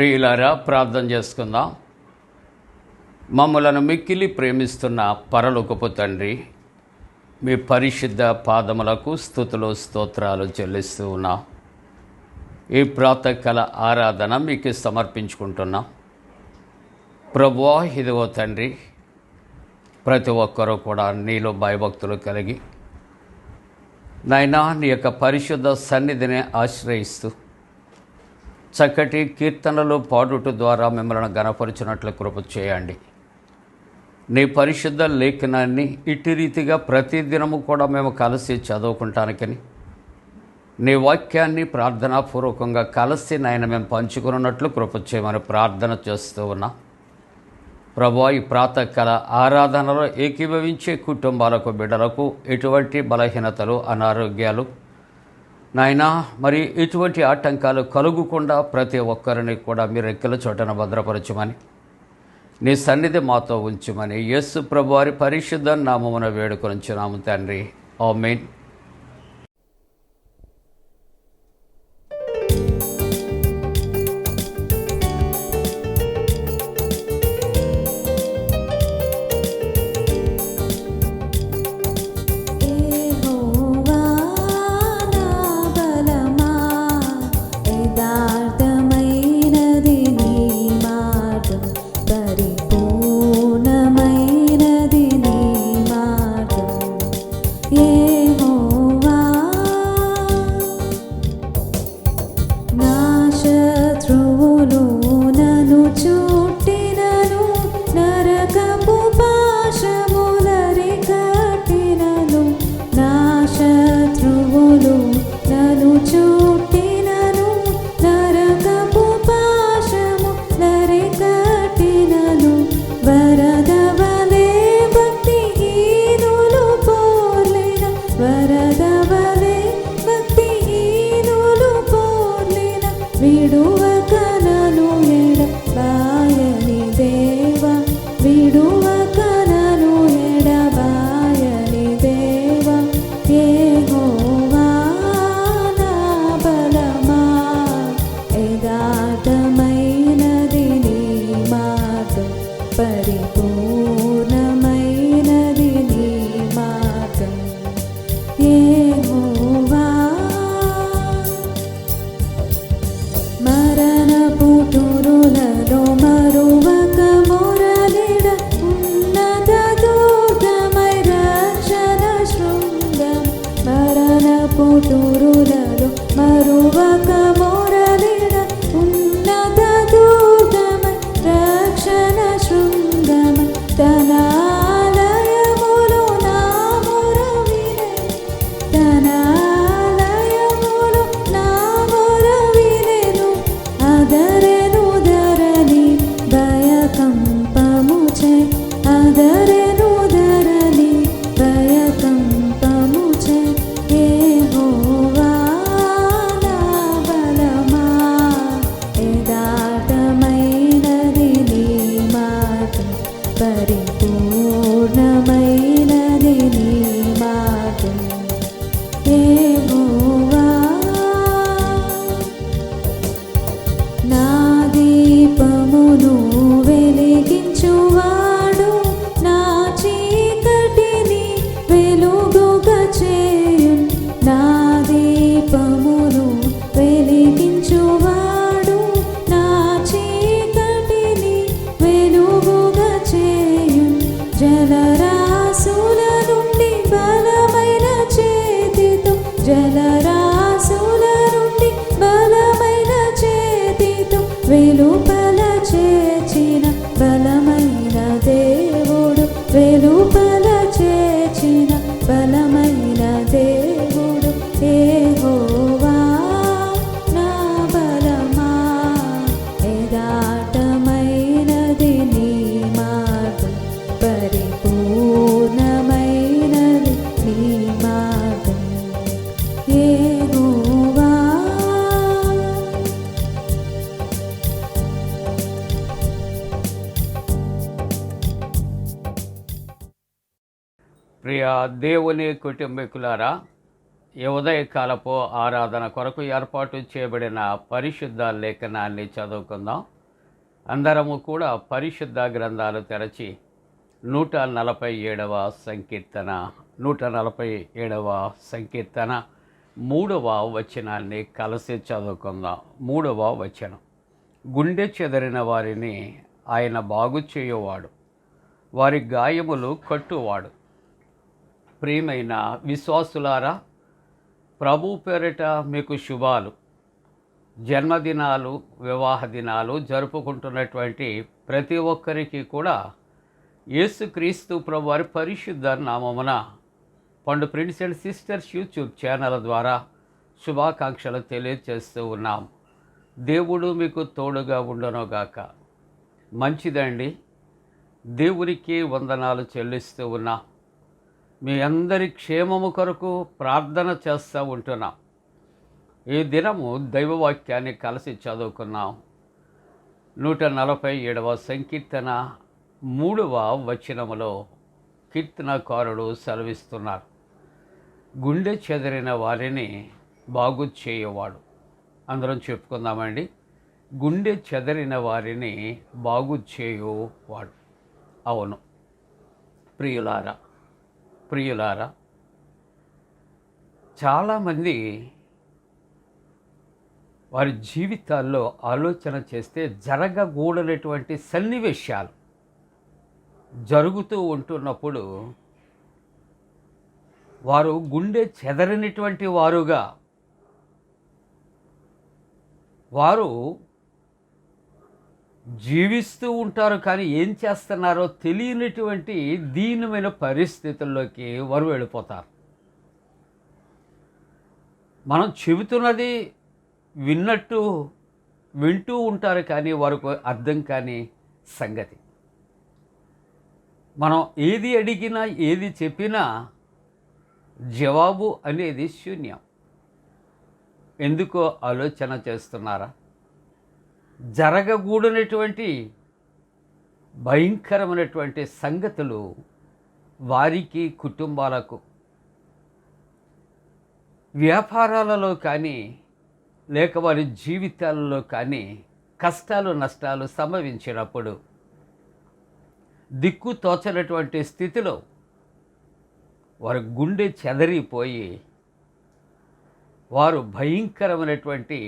ప్రియులారా ప్రార్థన చేసుకుందాం. మమ్మలను మిక్కిలి ప్రేమిస్తున్న పరలోకపు తండ్రి మీ పరిశుద్ధ పాదములకు స్థుతులు స్తోత్రాలు చెల్లిస్తూ ఉన్నాం. ఈ ప్రాతకాల ఆరాధన మీకు సమర్పించుకుంటున్నాం. ప్రభువా ఇదిగో తండ్రి ప్రతి ఒక్కరూ కూడా నీలో భయభక్తులు కలిగి నాయనా నీ యొక్క పరిశుద్ధ సన్నిధిని ఆశ్రయిస్తూ చక్కటి కీర్తనలు పాడుట ద్వారా మిమ్మల్ని గనపరిచినట్లు కృప చేయండి. నీ పరిశుద్ధ లేఖనాన్ని ఇటు రీతిగా ప్రతిదినము కూడా మేము కలిసి చదువుకుంటానికని నీ వాక్యాన్ని ప్రార్థనాపూర్వకంగా కలిసి నాయన మేము పంచుకున్నట్లు కృప చేయమని ప్రార్థన చేస్తూ ఉన్నాం. ప్రభా ఈ ప్రాతకాల ఆరాధనలో ఏకీభవించే కుటుంబాలకు బిడ్డలకు ఎటువంటి బలహీనతలు అనారోగ్యాలు నాయనా మరి ఎటువంటి ఆటంకాలు కలుగకుండా ప్రతి ఒక్కరిని కూడా మీరు ఎక్కల చోటన భద్రపరచమని నీ సన్నిధి మాతో ఉంచమని యేసు ప్రభు వారి పరిశుద్ధ నామమున వేడుకొనిచున్నాము తండ్రి. ఓ మెయిన్ దేవుని కుటుంబీకులారా ఈ ఉదయకాలపు ఆరాధన కొరకు ఏర్పాటు చేయబడిన పరిశుద్ధ లేఖనాన్ని చదువుకుందాం. అందరము కూడా పరిశుద్ధ గ్రంథాలు తెరచి నూట నలభై ఏడవ సంకీర్తన నూట నలభై ఏడవ సంకీర్తన మూడవ వచనాన్ని కలిసి చదువుకుందాం. మూడవ వచనం. గుండె చెదరిన వారిని ఆయన బాగు చేయవాడు. వారి గాయములు కట్టువాడు. ప్రియమైన విశ్వాసులారా ప్రభు పేరిట మీకు శుభాలు. జన్మదినాలు వివాహ దినాలు జరుపుకుంటున్నటువంటి ప్రతి ఒక్కరికి కూడా యేసుక్రీస్తు ప్రభు వారి పరిశుద్ధ నామమున Pandu prince and sisters YouTube channel ద్వారా శుభాకాంక్షలు తెలియజేస్తూ ఉన్నాం. దేవుడు మీకు తోడుగా ఉండనోగాక. మంచిదండి. దేవునికి వందనాలు చెల్లిస్తూ ఉన్నాం. మీ అందరి క్షేమము కొరకు ప్రార్థన చేస్తూ ఉంటున్నాం. ఈ దినము దైవవాక్యాన్ని కలిసి చదువుకున్నాం. నూట నలభై ఏడవ సంకీర్తన మూడవ వచనములో కీర్తనకారుడు సెలవిస్తున్నారు. గుండె చెదిరిన వారిని బాగు చేయవాడు. అందరం చెప్పుకుందామండి. గుండె చెదరిన వారిని బాగు చేయువాడు. అవును. ప్రియులారా ప్రియులారా చాలామంది వారి జీవితాల్లో ఆలోచన చేస్తే జరగకూడనటువంటి సన్నివేశాలు జరుగుతూ ఉంటున్నప్పుడు వారు గుండె చెదరనిటువంటి వారుగా వారు జీవిస్తూ ఉంటారు కానీ ఏం చేస్తున్నారో తెలియనటువంటి దీనమైన పరిస్థితుల్లోకి వారు వెళ్ళిపోతారు. మనం చెబుతున్నది విన్నట్టు వింటూ ఉంటారు కానీ వారికి అర్థం కాని సంగతి. మనం ఏది అడిగినా ఏది చెప్పినా జవాబు అనేది శూన్యం. ఎందుకో ఆలోచన చేస్తున్నారా? జరగకూడనటువంటి భయంకరమైనటువంటి సంగతులు వారికి కుటుంబాలకు వ్యాపారాలలో కానీ లేక వారి జీవితాలలో కానీ కష్టాలు నష్టాలు సంభవించినప్పుడు దిక్కు తోచనటువంటి స్థితిలో వారి గుండె చెదరిపోయి వారు భయంకరమైనటువంటి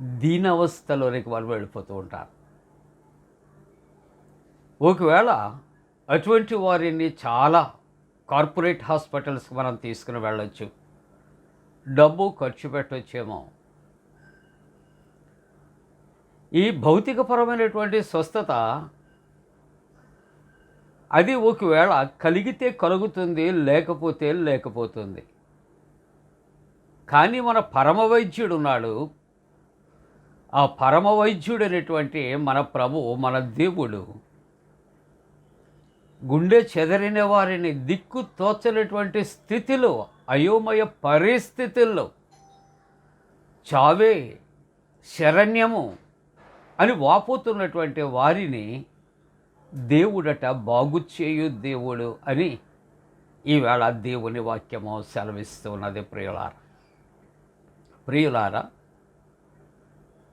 దీనవస్థలోనికి వాళ్ళు వెళ్ళిపోతూ ఉంటారు. ఒకవేళ అటువంటి వారిని చాలా కార్పొరేట్ హాస్పిటల్స్కి మనం తీసుకుని వెళ్ళొచ్చు. డబ్బు ఖర్చు పెట్టొచ్చేమో. ఈ భౌతికపరమైనటువంటి స్వస్థత అది ఒకవేళ కలిగితే కలుగుతుంది లేకపోతే లేకపోతుంది. కానీ మన పరమ వైద్యుడు ఉన్నాడు ఆ పరమ వైద్యుడు అనేటువంటి మన ప్రభువు మన దేవుడు గుండె చెదరిన వారిని దిక్కు తోచనటువంటి స్థితిలో అయోమయ పరిస్థితుల్లో చావే శరణ్యము అని వాపోతున్నటువంటి వారిని దేవుడట బాగు చేయు దేవుడు అని ఈవేళ దేవుని వాక్యము సెలవిస్తున్నది ప్రియులారా. ప్రియులారా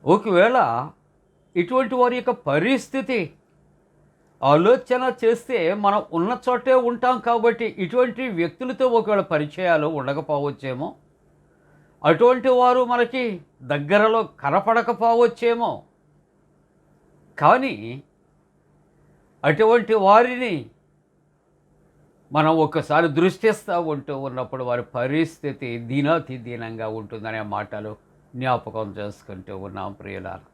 ఒకవేళ ఇటువంటి వారి యొక్క పరిస్థితి ఆలోచన చేస్తే మనం ఉన్న చోటే ఉంటాం కాబట్టి ఇటువంటి వ్యక్తులతో ఒకవేళ పరిచయాలు ఉండకపోవచ్చేమో అటువంటి వారు మనకి దగ్గరలో కనపడకపోవచ్చేమో. కానీ అటువంటి వారిని మనం ఒక్కసారి దృష్టిస్తూ ఉంటూ ఉన్నప్పుడు వారి పరిస్థితి దీనాతి దీనంగా ఉంటుందనే మాటలు జ్ఞాపకం చేసుకుంటూ ఉన్నాం ప్రియులారు.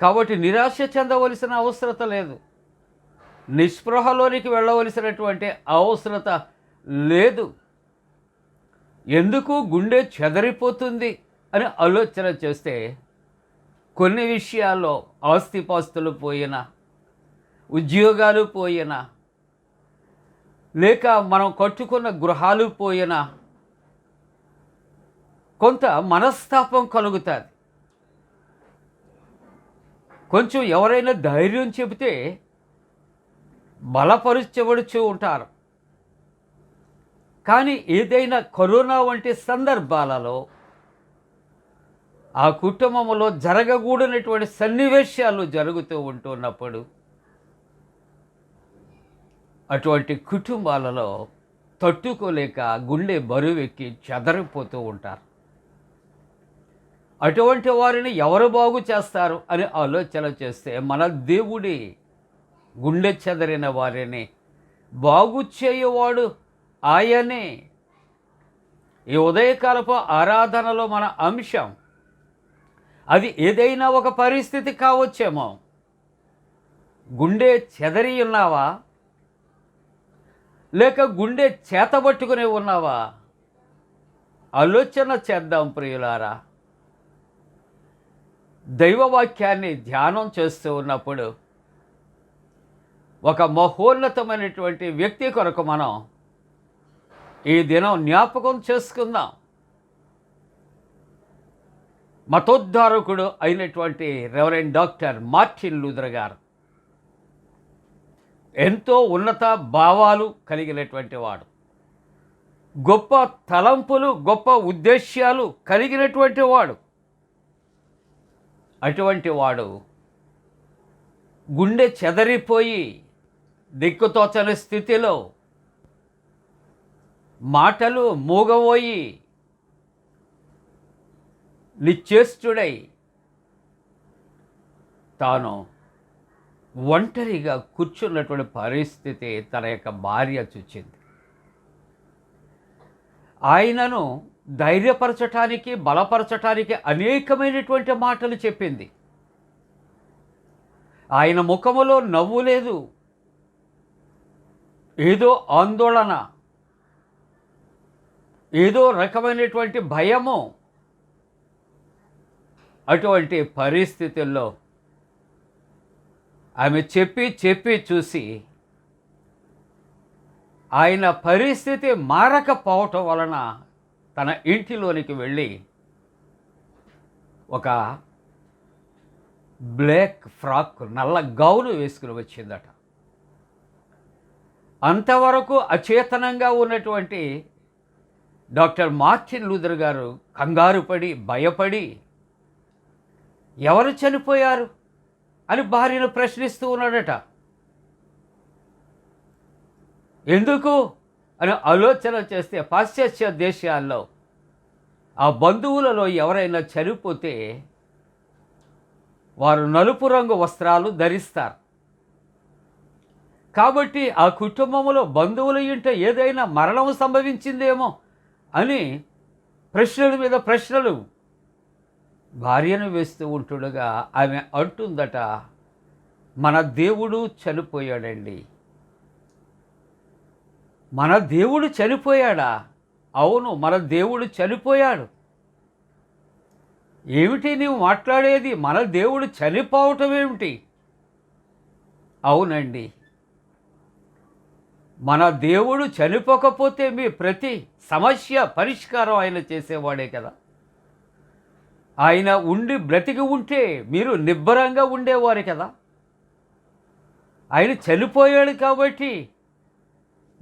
కాబట్టి నిరాశ చెందవలసిన అవసరత లేదు. నిస్పృహలోనికి వెళ్ళవలసినటువంటి అవసరత లేదు. ఎందుకు గుండె చెదరిపోతుంది అని ఆలోచన చేస్తే కొన్ని విషయాల్లో ఆస్తిపాస్తులు పోయినా ఉద్యోగాలు పోయినా లేక మనం కట్టుకున్న గృహాలు పోయినా కొంత మనస్తాపం కలుగుతుంది. కొంచెం ఎవరైనా ధైర్యం చెబితే బలపరుచబడుచు ఉంటారు. కానీ ఏదైనా కరోనా వంటి సందర్భాలలో ఆ కుటుంబంలో జరగకూడనటువంటి సన్నివేశాలు జరుగుతూ ఉంటున్నప్పుడు అటువంటి కుటుంబాలలో తట్టుకోలేక గుండె బరువెక్కి చెదరిపోతూ ఉంటారు. అటువంటి వారిని ఎవరు బాగు చేస్తారు అని ఆలోచన చేస్తే మన దేవుడి గుండె చెదరిన వారిని. బాగు చేయవాడు ఆయనే. ఈ ఉదయకాలపు ఆరాధనలో మన అంశం అది ఏదైనా ఒక పరిస్థితి కావచ్చేమో. గుండె చెదరి ఉన్నావా? లేక గుండె చేతబట్టుకుని ఉన్నావా? ఆలోచన చేద్దాం ప్రియులారా. దైవవాక్యాన్ని ధ్యానం చేస్తూ ఉన్నప్పుడు ఒక మహోన్నతమైనటువంటి వ్యక్తి కొరకు మనం ఈ దినం జ్ఞాపకం చేసుకుందాం. మతోద్ధారకుడు అయినటువంటి రెవరెండ్ డాక్టర్ మార్టిన్ లూథర్ గారు ఎంతో ఉన్నత భావాలు కలిగినటువంటి వాడు. గొప్ప తలంపులు గొప్ప ఉద్దేశ్యాలు కలిగినటువంటి వాడు. అటువంటి వాడు గుండె చెదరిపోయి దిక్కుతోచని స్థితిలో మాటలు మూగబోయి నిశ్చేష్టుడై తాను ఒంటరిగా కూర్చున్నటువంటి పరిస్థితి తన యొక్క భార్య చూచింది. ఆయనను ధైర్యపరచటానికి బలపరచటానికి అనేకమైనటువంటి మాటలు చెప్పింది. ఆయన ముఖములో నవ్వు లేదు. ఏదో ఆందోళన. ఏదో రకమైనటువంటి భయము. అటువంటి పరిస్థితుల్లో ఆమె చెప్పి చెప్పి చూసి ఆయన పరిస్థితి మారకపోవటం వలన తన ఇంటిలోనికి వెళ్ళి ఒక బ్లాక్ ఫ్రాక్ నల్ల గౌను వేసుకుని వచ్చిందట. అంతవరకు అచేతనంగా ఉన్నటువంటి డాక్టర్ మార్టిన్ లూథర్ గారు కంగారు పడి భయపడి ఎవరు చనిపోయారు అని భార్యను ప్రశ్నిస్తూ ఉన్నాడట. ఎందుకు? అని ఆలోచన చేస్తే పాశ్చాత్య దేశాల్లో ఆ బంధువులలో ఎవరైనా చనిపోతే వారు నలుపు రంగు వస్త్రాలు ధరిస్తారు. కాబట్టి ఆ కుటుంబంలో బంధువుల ఇంట ఏదైనా మరణం సంభవించిందేమో అని ప్రశ్నల మీద ప్రశ్నలు భార్యను వేస్తూ ఉంటుండగా ఆమె అంటుందట మన దేవుడు చనిపోయాడండి. మన దేవుడు చనిపోయాడా? అవును మన దేవుడు చనిపోయాడు. ఏమిటి నీవు మాట్లాడేది? మన దేవుడు చనిపోవటం ఏమిటి? అవునండి. మన దేవుడు చనిపోకపోతే మీ ప్రతి సమస్య పరిష్కారం ఆయన చేసేవాడే కదా. ఆయన ఉండి బ్రతికి ఉంటే మీరు నిబ్బరంగా ఉండేవారు కదా. ఆయన చనిపోయాడు కాబట్టి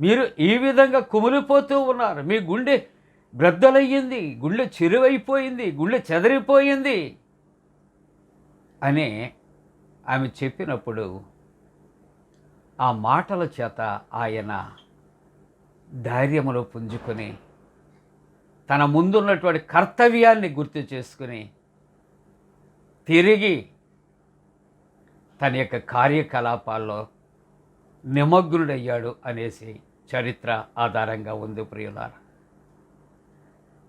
మీరు ఈ విధంగా కుమిలిపోతూ ఉన్నారు. మీ గుండె బ్రద్దలయ్యింది. గుండె చెరువైపోయింది. గుండె చెదరిపోయింది అని ఆమె చెప్పినప్పుడు ఆ మాటల చేత ఆయన ధైర్యములో పుంజుకొని తన ముందున్నటువంటి కర్తవ్యాన్ని గుర్తు చేసుకుని తిరిగి తన యొక్క కార్యకలాపాల్లో నిమగ్నుడయ్యాడు అనేసి చరిత్ర ఆధారంగా ఉంది ప్రియులారా.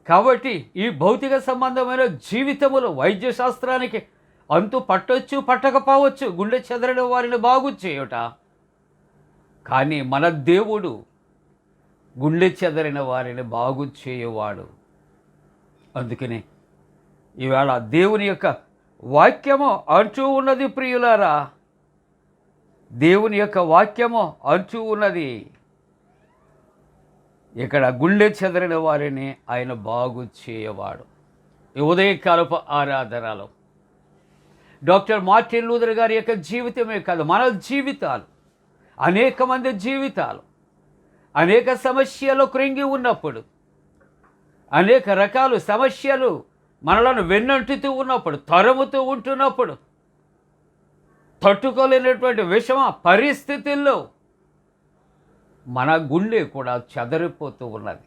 కాబట్టి ఈ భౌతిక సంబంధమైన జీవితములో వైద్య శాస్త్రానికి అంతు పట్టొచ్చు పట్టకపోవచ్చు గుండె చెదరని వారిని బాగు చేయుట. కానీ మన దేవుడు గుండె చెదరిన వారిని బాగు చేయువాడు. అందుకని ఈవేళ దేవుని యొక్క వాక్యము అంటూ ఉన్నది ప్రియులారా. దేవుని యొక్క వాక్యము అంచు ఉన్నది. ఇక్కడ గుండె చెదరిన వారిని ఆయన బాగు చేయవాడు. ఉదయకాలపు ఆరాధనలో. డాక్టర్ మార్టిన్ లూథర్ గారి యొక్క జీవితమే కాదు మన జీవితాలు. అనేక మంది జీవితాలు. అనేక సమస్యలు కృంగి ఉన్నప్పుడు అనేక రకాల సమస్యలు మనలను వెన్నంటుతూ ఉన్నప్పుడు తరుముతూ ఉంటున్నప్పుడు తట్టుకోలేనటువంటి విషమ పరిస్థితుల్లో మన గుండె కూడా చెదరిపోతూ ఉన్నది.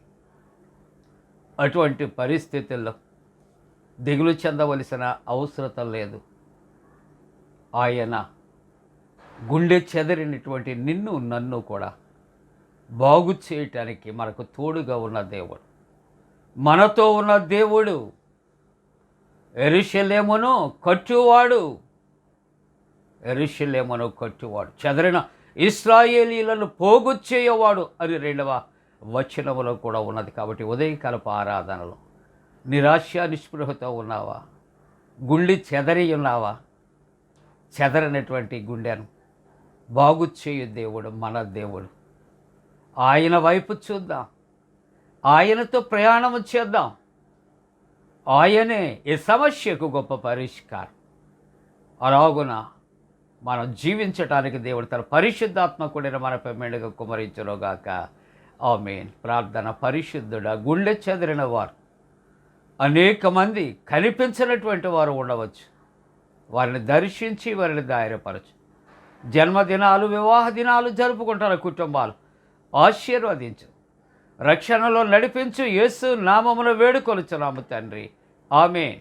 అటువంటి పరిస్థితుల్లో దిగులు చెందవలసిన అవసరత లేదు. ఆయన గుండె చెదరినటువంటి నిన్ను నన్ను కూడా బాగు చేయటానికి మనకు తోడుగా ఉన్న దేవుడు. మనతో ఉన్న దేవుడు ఎరుషలేమును కట్టువాడు. ఎరుషులేమను కొట్టివాడు. చెదరిన ఇస్రాయేలీలను పోగు చేయవాడు అని రెండవ వచనములో కూడా ఉన్నది కాబట్టి ఉదయకాలపు ఆరాధనలు. నిరాశ నిస్పృహతో ఉన్నావా? గుండె చెదరి ఉన్నావా? చెదరనటువంటి గుండెను బాగు చేయు దేవుడు మన దేవుడు. ఆయన వైపు చూద్దాం. ఆయనతో ప్రయాణం చేద్దాం. ఆయనే ఈ సమస్యకు గొప్ప పరిష్కారం. అలాగునా మనం జీవించటానికి దేవుడు తన పరిశుద్ధాత్మ కూడిన మనపై మెండుగా ఆ మెయిన్ ప్రార్థన పరిశుద్ధుడ గుండె చెదిరిన వారు. అనేక మంది కనిపించినటువంటి వారు ఉండవచ్చు. వారిని దర్శించి వారిని దాయరపరచు జన్మదినాలు వివాహ దినాలు జరుపుకుంటారు కుటుంబాలు. ఆశీర్వదించు. రక్షణలో నడిపించు యేసు నామమును వేడుకొలుచున్నాము తండ్రి. ఆమె